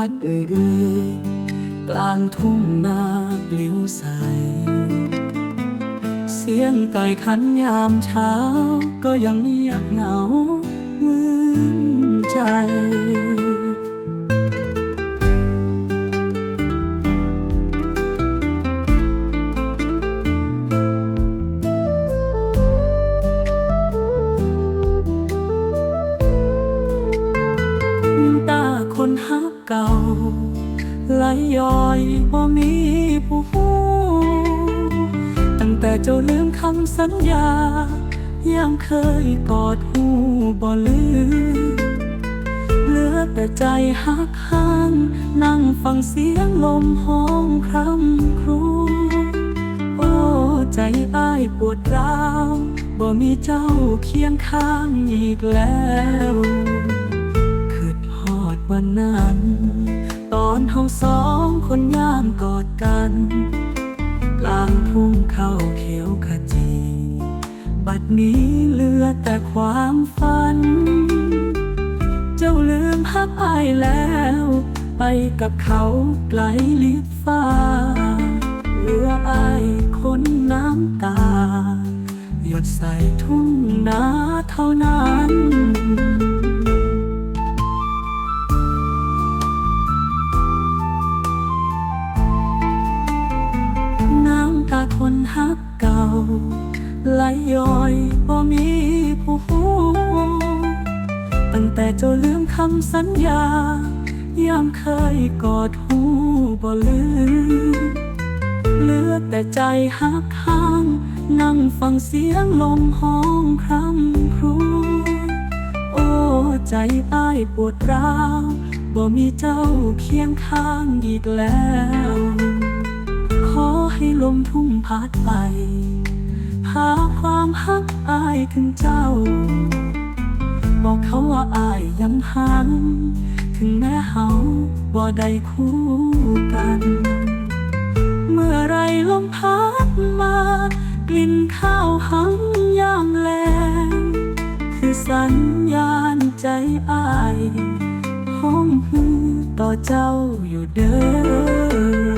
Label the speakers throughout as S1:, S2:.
S1: พัดเอ่ยๆกลางทุ่งนาปลิวใส เสียงไก่ขันยามเช้า ก็ยังเงียบเหงาเหมือนใจ กอดหูบ่ลืมเหลือแต่ใจหักห้าง นั่งฟังเสียงลมห้องคร่ำครวญโอ้ใจอ้ายปวดร้าวบ่มีเจ้าเคียงข้างอีกแล้วคือทอดวันนั้น ตอนเฮาสองคนย่างกอดกันกลางทุ่งเข้าเขียวขจี บัดนี้ แต่ความฝัน เจ้าลืมฮักอายแล้ว ไปกับเขาไกลลิบฟ้า เหลืออายคนน้ำตา หยดใส่ทุ่งนาเท่านั้นน้ำตาคนฮักเก่าไหลย้อยบ่มี เจ้าลืมคำสัญญายามเคยกอดหูบ่ลืมเหลือแต่ใจหักข้าง นั่งฟังเสียงลมห้องคร่ำครวญโอ้ใจอ้ายปวดร้าวบ่มีเจ้าเคียงข้างอีกแล้ว ขอให้ลมทุ่งพัดไป พาความฮักอายถึงเจ้า บอกเขาว่าอายยังหันถึงแม้เฮาบ่ได้คู่กัน เมื่อไรลมพัดมา กลิ่นข้าวหังย่างแลงคือสัญญาณใจอายห้องฮือต่อเจ้าอยู่เด้อ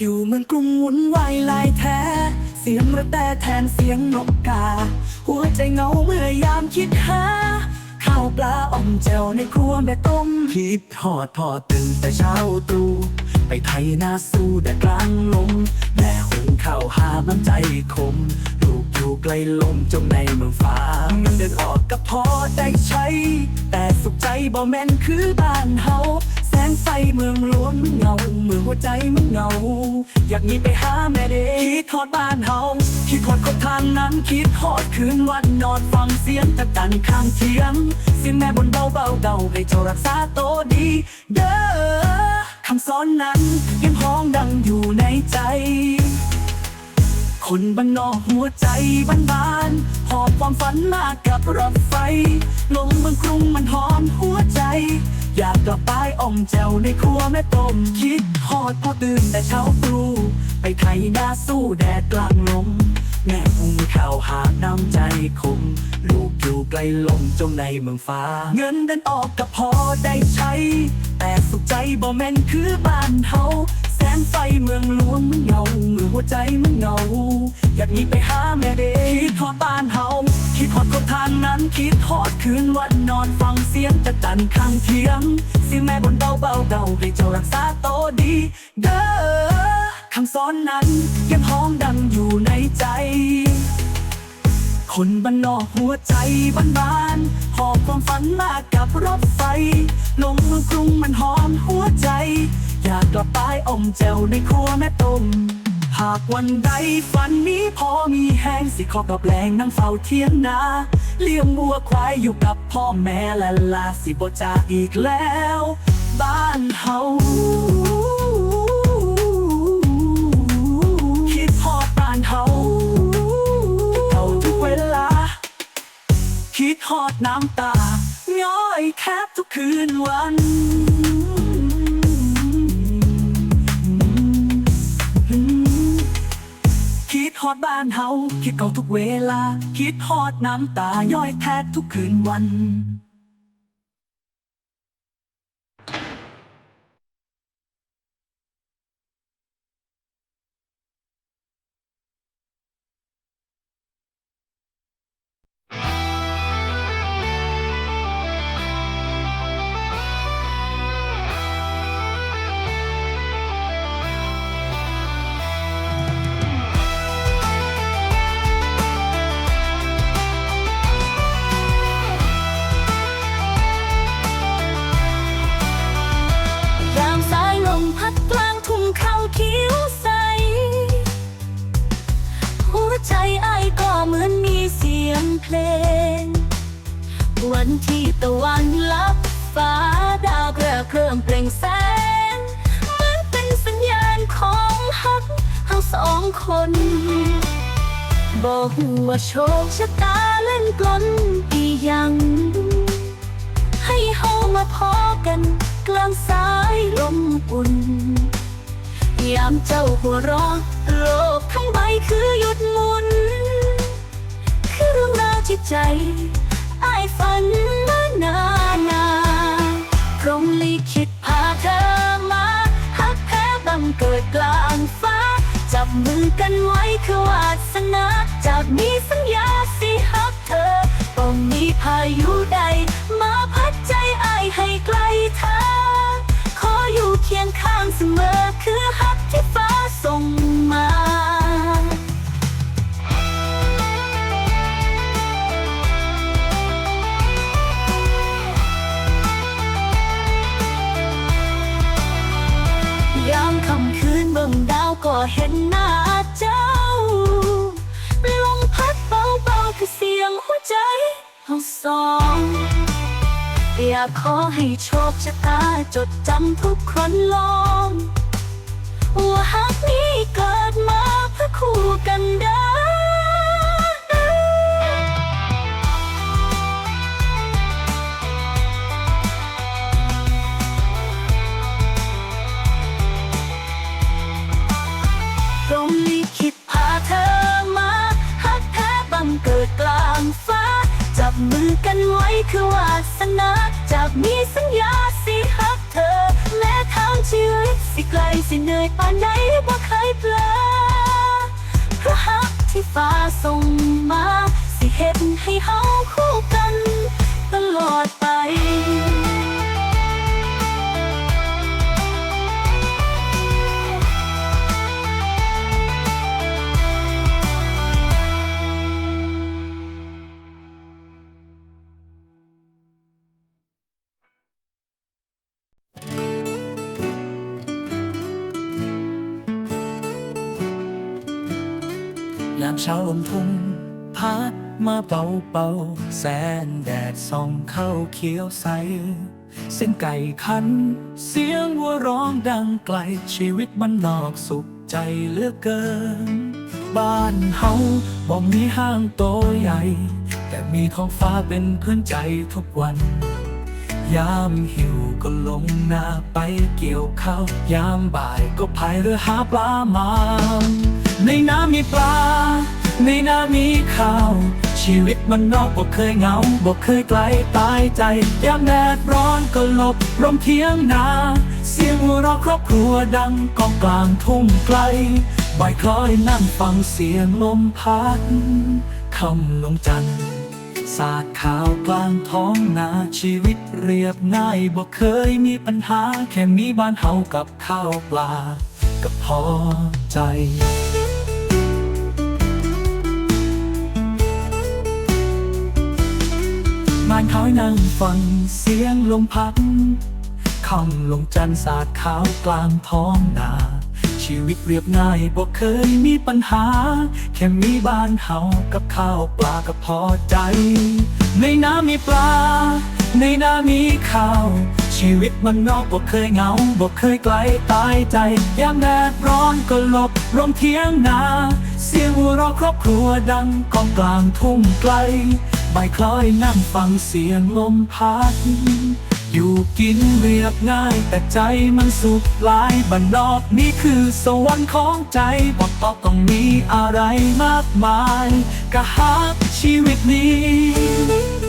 S1: อยู่เมืองกรุงวุ่นวายลายแท้ เสียงระแต่แทนเสียงนกกา หัวใจเงาเมื่อยามคิดหา ข้าวปลาอ่อมแจ่วในครัวแม่ต้มคิดทอดพอตื่นแต่เช้าตรู่ไปไทยนาสู้แดดกลางลมแม่หุงข้าวหาน้ำใจคมลูกอยู่ไกลลมจมในเมืองฟ้าเงินเดือนออกก็พอได้ใช้ แต่สุขใจบ่แม่นคือบ้านเฮา งไฟเมืองหลวนมันเงาเมืองหัวใจมันเงา อยากหนีไปหาแม่เด็กคิดทอดบ้านเฮาคิดทอดคนทางนั้นคิดทอดคืนวันนอนฟังเสียงตะกันข้างเทียงเสียงแม่บนเบาเบาเดาให้เจ้ารักษาโตดี เด้อคำสอนนั้น คนบ้านนอกหัวใจบ้านบานหอบความฝันมากับรถไฟ ลงเมืองกรุงมันหอมหัวใจ อยากกลับไปอ่อมแจวในครัวแม่ต้มคิดฮอดพอตื่นแต่เช้าตรู่ไปไถนาสู้แดดกลางลมแม่หุงข้าวหาน้ำใจคมลูกอยู่ไกลลมจมในเมืองฟ้า เงินเดินออกก็พอได้ใช้ แต่สุขใจบ่แม่นคือบ้านเฮา งไฟเมืองหลวงมันเงาเมืองหัวใจมันเงา อยากหนีไปหาแม่เด็กคิดทอดบ้านเฮาคิดทอดคนทางนั้นคิดทอดคืนวันนอนฟังเสียงจะจันข้างเทียงเสียงแม่บนเบาเบาเดาให้เจ้ารักษาโตดี เด้อคำสอนนั้นยังห้องดังอยู่ในใจ คนบ้านนอกหัวใจบ้านบานหอบความฝันมากับรถไฟลงเมืองกรุงมันหอมหัวใจ อยากกลับไปอมแจ่วในครัวแม่ต้มหากวันใดฝันนี้พอมีแห้งสิขอกับแรงนั่งเฝ้าเทียงนาเลี้ยงวัวควายอยู่กับพ่อแม่และลาสิบจาอีกแล้ว บ้านเฮาคิดทอดบ้านเฮาเท่าทุกเวลา คิดทอดน้ำตาง่อยแค่ทุกคืนวัน คิดฮอดบ้านเฮาคิดเก่าทุกเวลา คิดฮอดน้ำตาย้อยแทบทุกคืนวัน
S2: เพลงวันที่ตะวันลับฟ้าดาวเกลือเครื่องเปล่งแสงมือนเป็นสัญญาณของฮักทั้งสองคน บอกว่าโชคชะตาเล่นกลอนอียัง ให้เฮามาพอกันกลางสายลมอุ่น ยามเจ้าหัวเร้อนโลกทั้งใบคือหยุดหมุน เรื่องราวจิตใจอ้ายฝันมานานนาพรมลิขิตพาเธอมาฮักแพ้บังเกิดกลางฟ้า จับมือกันไว้คือวาสนาจากมีสัญญาสิฮักเธอต้องมีพายุใด ใจทั้งสองอยากขอให้โชคชะตาจดจำทุกคนลองว่าหักนี้เกิดมาเพื่อคู่กันได้ มือกันไว้คือวาสนาจากมีสัญญาสิฮักเธอ แม้ทางชีวิตสิไกลสิเหนื่อยปานใดบ่เคยเปลอเพราะฮักที่ฟ้าส่งมา สิเห็นให้เฮาคู่กัน
S1: ยามเช้าลมทุ่งพัดมาเป่าเป่าแสงแดดส่องเข้าเขียวใส เส้นไก่คัน เสียงวัวร้องดังไกลชีวิตมันนอกสุขใจเหลือกเกิน บ้านเฮาบ่มีห้างโตใหญ่ แต่มีท้องฟ้าเป็นพื้นใจทุกวัน ยามหิวก็ลงนาไปเกี่ยวข้าวยามบ่ายก็พายเรือหาปลามา ในน้ำมีปลา ในน้ำมีข้าว ชีวิตมันนอกบ่เคยเหงาบ่เคยไกลตายใจยามแดดร้อนก็หลบร่มเทียงนา เสียงหัวเราะครอบครัวดังกองกลางทุ่งไกลบ่ายคล้อยนั่งฟังเสียงลมพัดคำลงจันทร์สาดขาวกลางท้องนาชีวิตเรียบง่ายบ่เคยมีปัญหา แค่มีบ้านเฮากับข้าวปลาก็พอใจ บ้านเขานั่งฟังเสียงลมพัดคำลงจันทร์สาดขาวกลางท้องนาชีวิตเรียบง่ายบ่เคยมีปัญหา แค่มีบ้านเฮากับข้าวปลาก็พอใจ ในน้ำมีปลา ในน้ำมีข้าว ชีวิตมันนอกบ่เคยเหงาบ่เคยไกลตายใจยามแดดร้อนก็หลบร่มเทียงนา เสียงหัวเราะครอบครัวดังกองกลางทุ่งไกล ใบคล้อยนั่งฟังเสียงลมพัด
S3: อยู่กินเรียบง่ายแต่ใจมันสุขหลายบันนอกนี่คือสวรรค์ของใจบอกต่อต้องมีอะไรมากมายกะฮักชีวิตนี้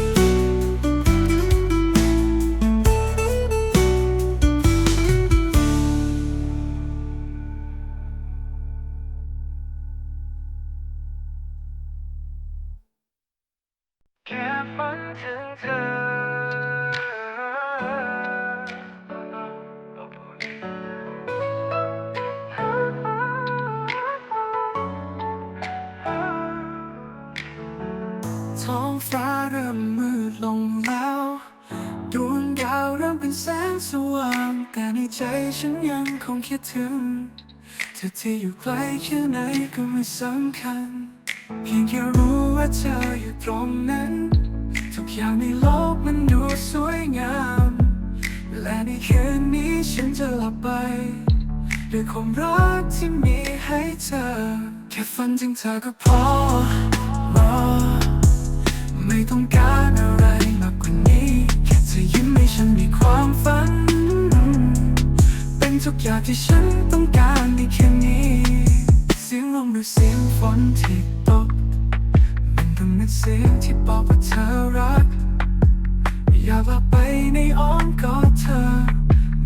S3: ใจฉันยังคงคิดถึง เธอที่อยู่ไกลแค่ไหนก็ไม่สำคัญ เพียงแค่รู้ว่าเธออยู่ตรงนั้น ทุกอย่างในโลกมันดูสวยงาม และในคืนนี้ฉันจะหลับไปด้วยความรักที่มีให้เธอ แค่ฝันถึงเธอก็พอรอไม่ต้องการอะไร เป็นทุกอยางที่ฉันต้องการมีแค่นี้ เสียงลมหรือเสียงฝนที่ตก มันก็เหมือนเสียงที่บอกว่าเธอรัก อยากหลับไปในอ้อมกอดเธอ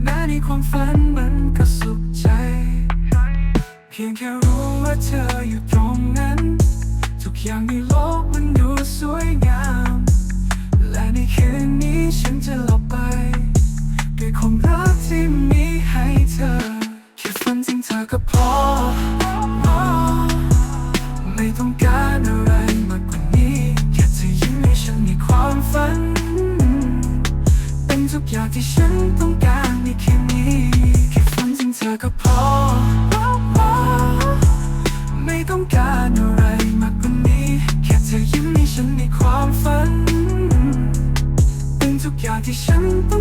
S3: แม้ในความฝันมันก็สุขใจ เพียงแค่รู้ว่าเธออยู่ตรงนั้น อก็พอ ไม่ต้องการอะไรมากกว่านี้ แค่เธอยิ้มให้ฉันมีความฝัน เป็นทุกอย่างที่ฉันต้อง